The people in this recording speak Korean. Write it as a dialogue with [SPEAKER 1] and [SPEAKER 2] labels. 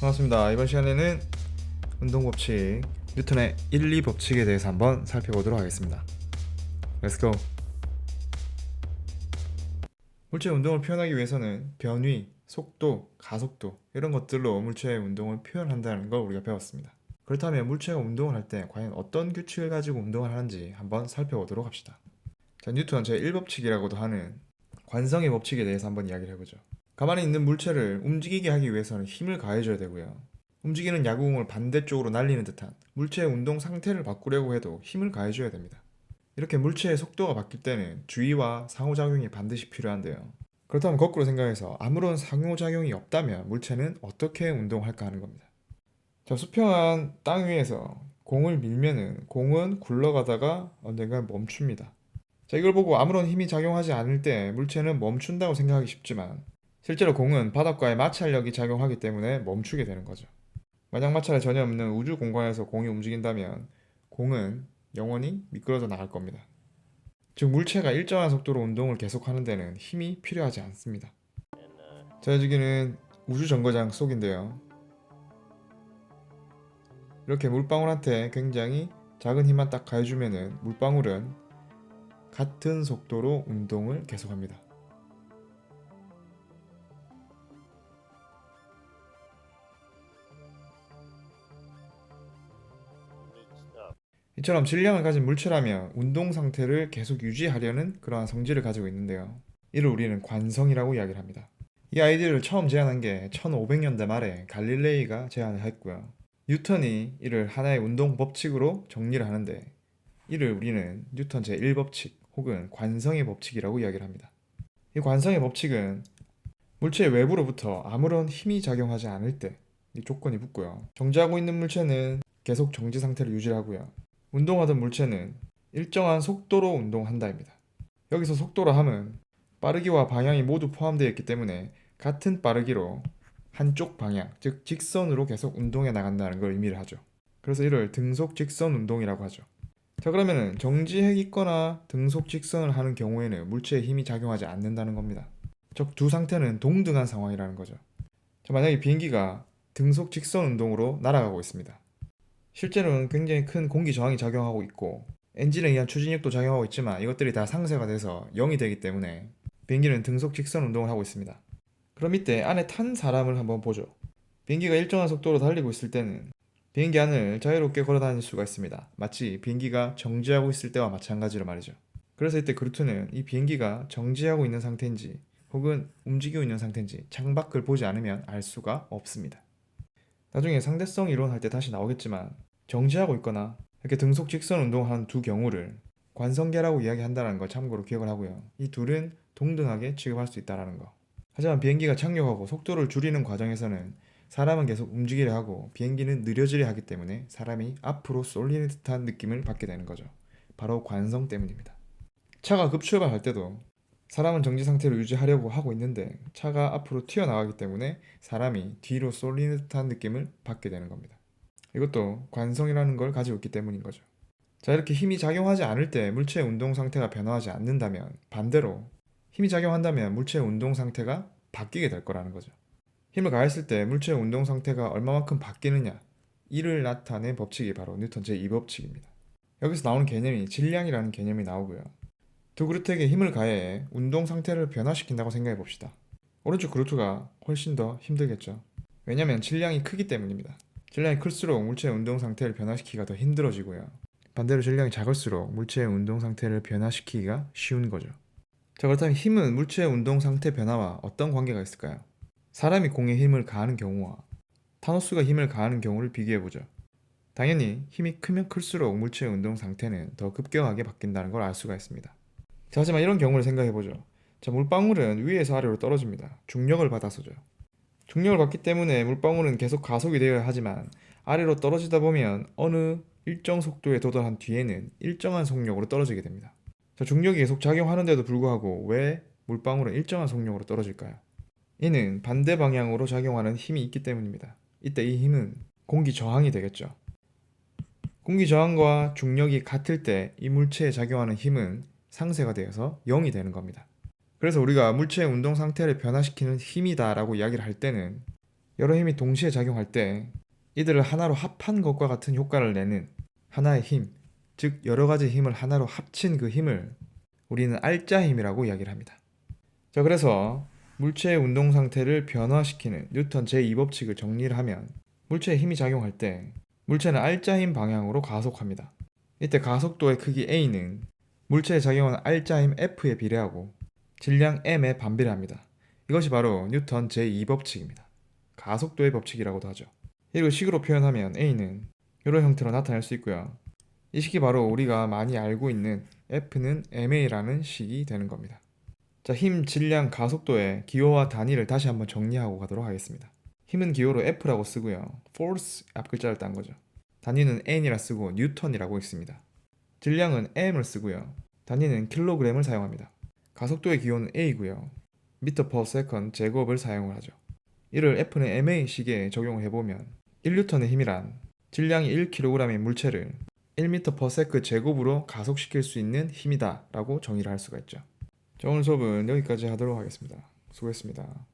[SPEAKER 1] 반갑습니다. 이번 시간에는 운동 법칙 뉴턴의 1, 2 법칙에 대해서 한번 살펴보도록 하겠습니다. Let's go. 물체 운동을 표현하기 위해서는 변위, 속도, 가속도 이런 것들로 물체의 운동을 표현한다는 걸 우리가 배웠습니다. 그렇다면 물체가 운동을 할 때 과연 어떤 규칙을 가지고 운동을 하는지 한번 살펴보도록 합시다. 자, 뉴턴 제 1법칙이라고도 하는 관성의 법칙에 대해서 한번 이야기를 해보죠. 가만히 있는 물체를 움직이게 하기 위해서는 힘을 가해줘야 되고요. 움직이는 야구공을 반대쪽으로 날리는 듯한 물체의 운동 상태를 바꾸려고 해도 힘을 가해줘야 됩니다. 이렇게 물체의 속도가 바뀔 때는 주의와 상호작용이 반드시 필요한데요. 그렇다면 거꾸로 생각해서 아무런 상호작용이 없다면 물체는 어떻게 운동할까 하는 겁니다. 자, 수평한 땅 위에서 공을 밀면은 공은 굴러가다가 언젠가 멈춥니다. 자, 이걸 보고 아무런 힘이 작용하지 않을 때 물체는 멈춘다고 생각하기 쉽지만 실제로 공은 바닥과의 마찰력이 작용하기 때문에 멈추게 되는 거죠. 만약 마찰이 전혀 없는 우주 공간에서 공이 움직인다면 공은 영원히 미끄러져 나갈 겁니다. 즉 물체가 일정한 속도로 운동을 계속하는 데는 힘이 필요하지 않습니다. 자 여기는 우주 정거장 속인데요. 이렇게 물방울한테 굉장히 작은 힘만 딱 가해주면은 물방울은 같은 속도로 운동을 계속합니다. 이처럼 질량을 가진 물체라면 운동 상태를 계속 유지하려는 그러한 성질을 가지고 있는데요. 이를 우리는 관성이라고 이야기를 합니다. 이 아이디어를 처음 제안한 게 1500년대 말에 갈릴레이가 제안을 했고요. 뉴턴이 이를 하나의 운동 법칙으로 정리를 하는데 이를 우리는 뉴턴 제1법칙 혹은 관성의 법칙이라고 이야기를 합니다. 이 관성의 법칙은 물체의 외부로부터 아무런 힘이 작용하지 않을 때 이 조건이 붙고요. 정지하고 있는 물체는 계속 정지 상태를 유지하고요. 운동하던 물체는 일정한 속도로 운동한다입니다. 여기서 속도라 함은 빠르기와 방향이 모두 포함되어 있기 때문에 같은 빠르기로 한쪽 방향, 즉 직선으로 계속 운동해 나간다는 걸 의미를 하죠. 그래서 이를 등속 직선 운동이라고 하죠. 자 그러면은 정지해 있거나 등속 직선을 하는 경우에는 물체에 힘이 작용하지 않는다는 겁니다. 즉 두 상태는 동등한 상황이라는 거죠. 자 만약에 비행기가 등속 직선 운동으로 날아가고 있습니다. 실제로는 굉장히 큰 공기 저항이 작용하고 있고 엔진에 의한 추진력도 작용하고 있지만 이것들이 다 상쇄가 돼서 0이 되기 때문에 비행기는 등속 직선 운동을 하고 있습니다. 그럼 이때 안에 탄 사람을 한번 보죠. 비행기가 일정한 속도로 달리고 있을 때는 비행기 안을 자유롭게 걸어 다닐 수가 있습니다. 마치 비행기가 정지하고 있을 때와 마찬가지로 말이죠. 그래서 이때 그루트는 이 비행기가 정지하고 있는 상태인지 혹은 움직이고 있는 상태인지 창밖을 보지 않으면 알 수가 없습니다. 나중에 상대성 이론 할 때 다시 나오겠지만 정지하고 있거나 이렇게 등속 직선 운동한 두 경우를 관성계라고 이야기한다는 걸 참고로 기억을 하고요. 이 둘은 동등하게 취급할 수 있다는 거. 하지만 비행기가 착륙하고 속도를 줄이는 과정에서는 사람은 계속 움직이려 하고 비행기는 느려지려 하기 때문에 사람이 앞으로 쏠리는 듯한 느낌을 받게 되는 거죠. 바로 관성 때문입니다. 차가 급출발할 때도 사람은 정지 상태를 유지하려고 하고 있는데 차가 앞으로 튀어나가기 때문에 사람이 뒤로 쏠리는 듯한 느낌을 받게 되는 겁니다. 이것도 관성이라는 걸 가지고 있기 때문인 거죠. 자, 이렇게 힘이 작용하지 않을 때 물체의 운동 상태가 변화하지 않는다면 반대로 힘이 작용한다면 물체의 운동 상태가 바뀌게 될 거라는 거죠. 힘을 가했을 때 물체의 운동 상태가 얼마만큼 바뀌느냐 이를 나타낸 법칙이 바로 뉴턴 제2법칙입니다. 여기서 나오는 개념이 질량이라는 개념이 나오고요. 두 그루트에게 힘을 가해 운동 상태를 변화시킨다고 생각해 봅시다. 오른쪽 그루트가 훨씬 더 힘들겠죠. 왜냐하면 질량이 크기 때문입니다. 질량이 클수록 물체의 운동 상태를 변화시키기가 더 힘들어지고요. 반대로 질량이 작을수록 물체의 운동 상태를 변화시키기가 쉬운 거죠. 자 그렇다면 힘은 물체의 운동 상태 변화와 어떤 관계가 있을까요? 사람이 공에 힘을 가하는 경우와 타노스가 힘을 가하는 경우를 비교해 보죠. 당연히 힘이 크면 클수록 물체의 운동 상태는 더 급격하게 바뀐다는 걸 알 수가 있습니다. 자, 하지만 이런 경우를 생각해 보죠. 자, 물방울은 위에서 아래로 떨어집니다. 중력을 받아서죠. 중력을 받기 때문에 물방울은 계속 가속이 되어야 하지만 아래로 떨어지다 보면 어느 일정 속도에 도달한 뒤에는 일정한 속력으로 떨어지게 됩니다. 자, 중력이 계속 작용하는데도 불구하고 왜 물방울은 일정한 속력으로 떨어질까요? 이는 반대 방향으로 작용하는 힘이 있기 때문입니다. 이때 이 힘은 공기 저항이 되겠죠. 공기 저항과 중력이 같을 때 이 물체에 작용하는 힘은 상쇄가 되어서 0이 되는 겁니다. 그래서 우리가 물체의 운동 상태를 변화시키는 힘이다라고 이야기를 할 때는 여러 힘이 동시에 작용할 때 이들을 하나로 합한 것과 같은 효과를 내는 하나의 힘, 즉 여러 가지 힘을 하나로 합친 그 힘을 우리는 알자 힘이라고 이야기를 합니다. 자, 그래서 물체의 운동 상태를 변화시키는 뉴턴 제2법칙을 정리를 하면 물체의 힘이 작용할 때 물체는 알자 힘 방향으로 가속합니다. 이때 가속도의 크기 A는 물체에 작용하는 알자 힘 F에 비례하고 질량 M에 반비례합니다. 이것이 바로 뉴턴 제2법칙입니다. 가속도의 법칙이라고도 하죠. 이걸 식으로 표현하면 A는 이런 형태로 나타낼 수 있고요. 이 식이 바로 우리가 많이 알고 있는 F는 MA라는 식이 되는 겁니다. 자, 힘, 질량, 가속도의 기호와 단위를 다시 한번 정리하고 가도록 하겠습니다. 힘은 기호로 F라고 쓰고요. force 앞 글자를 딴 거죠. 단위는 N이라 쓰고 뉴턴이라고 있습니다. 질량은 M을 쓰고요. 단위는 킬로그램을 사용합니다. 가속도의 기호는 A고요. 미터 퍼 세컨 제곱을 사용을 하죠. 이를 F는 MA 식에 적용을 해보면 1뉴턴의 힘이란 질량이 1kg의 물체를 1m per sec 제곱으로 가속시킬 수 있는 힘이다 라고 정의를 할 수가 있죠. 자, 오늘 수업은 여기까지 하도록 하겠습니다. 수고했습니다.